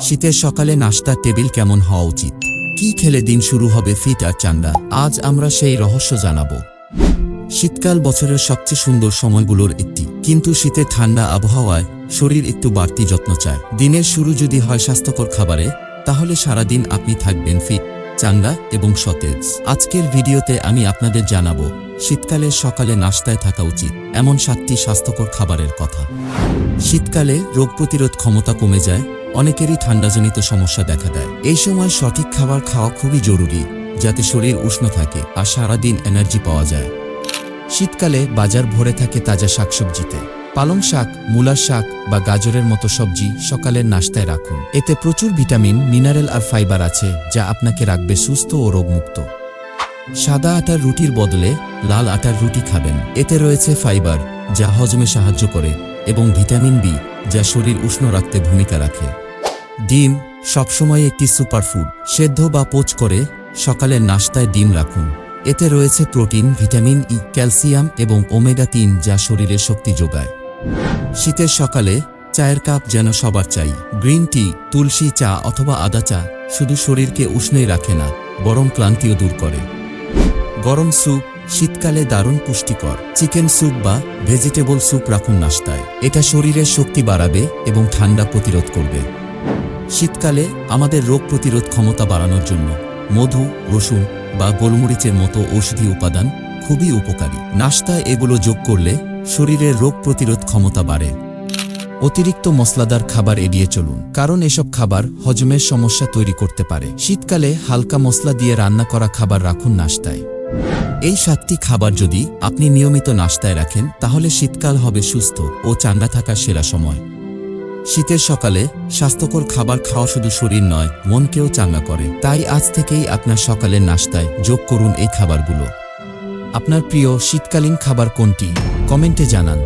শীতের সকালে নাস্তার টেবিল কেমন হওয়া উচিত? কি খেলে দিন শুরু হবে ফিট আর চাঙ্গা? আজ আমরা সেই রহস্য জানাব। শীতকাল বছরের সবচেয়ে সুন্দর সময়গুলোর একটি। কিন্তু শীতের ঠান্ডা আবহাওয়ায় শরীর একটু বাড়তি যত্ন চায়। দিনের শুরু যদি হয় স্বাস্থ্যকর খাবারে, তাহলে সারাদিন আপনি থাকবেন ফিট, চাঙ্গা এবং সতেজ। আজকের ভিডিওতে আমি আপনাদের জানাব, শীতকালে সকালে নাস্তায় থাকা উচিত। এমন সাতটি স্বাস্থ্যকর খাবারের কথা। শীতকালে রোগ প্রতিরোধ ক্ষমতা কমে যায় অনেকেরই ঠান্ডাজনিত সমস্যা দেখা দেয়। এই সময় সঠিক খাবার খাওয়া খুবই জরুরি, যাতে শরীর উষ্ণ থাকে আর সারাদিন এনার্জি পাওয়া যায়। শীতকালে বাজার ভরে থাকে তাজা শাকসবজিতে। পালং শাক, মূলার শাক বা গাজরের মতো সবজি সকালের নাস্তায় রাখুন। এতে প্রচুর ভিটামিন, মিনারেল আর ফাইবার আছে, যা আপনাকে রাখবে সুস্থ ও রোগমুক্ত। সাদা আটার রুটির বদলে লাল আটার রুটি খাবেন। এতে রয়েছে ফাইবার, যা হজমে সাহায্য করে, এবং ভিটামিন বি, যা শরীর উষ্ণ রাখতে ভূমিকা রাখে। ডিম সবসময় একটি সুপারফুড, সেদ্ধ বা পোচ করে সকালের নাস্তায় ডিম রাখুন। এতে রয়েছে প্রোটিন, ভিটামিন ই, ক্যালসিয়াম এবং ওমেগা তিন যা শরীরের শক্তি যোগায়। শীতের সকালে চায়ের কাপ যেন সবার চাই। গ্রিন টি, তুলসী চা অথবা আদা চা শুধু শরীরকে উষ্ণই রাখে না, বরং ক্লান্তিও দূর করে। গরম স্যুপ শীতকালে দারুণ পুষ্টিকর। চিকেন স্যুপ বা ভেজিটেবল স্যুপ রাখুন নাস্তায়। এটা শরীরের শক্তি বাড়াবে এবং ঠান্ডা প্রতিরোধ করবে। শীতকালে আমাদের রোগ প্রতিরোধ ক্ষমতা বাড়ানোর জন্য মধু, রসুন বা গোলমরিচের মতো ঔষধি উপাদান খুবই উপকারী। নাস্তায় এগুলো যোগ করলে শরীরের রোগ প্রতিরোধ ক্ষমতা বাড়ে। অতিরিক্ত মশলাদার খাবার এড়িয়ে চলুন, কারণ এসব খাবার হজমের সমস্যা তৈরি করতে পারে। শীতকালে হালকা মশলা দিয়ে রান্না করা খাবার রাখুন নাস্তায় এই সাতটি খাবার যদি আপনি নিয়মিত নাস্তায় রাখেন, তাহলে শীতকাল হবে সুস্থ ও চাঙ্গা থাকার সেরা সময়। শীতের সকালে স্বাস্থ্যকর খাবার খাওয়া শুধু শরীর নয়, মনকেও চাঙ্গা করে। তাই আজ থেকেই আপনার সকালের নাস্তায় যোগ করুন এই খাবারগুলো। আপনার প্রিয় শীতকালীন খাবার কোনটি? কমেন্টে জানান।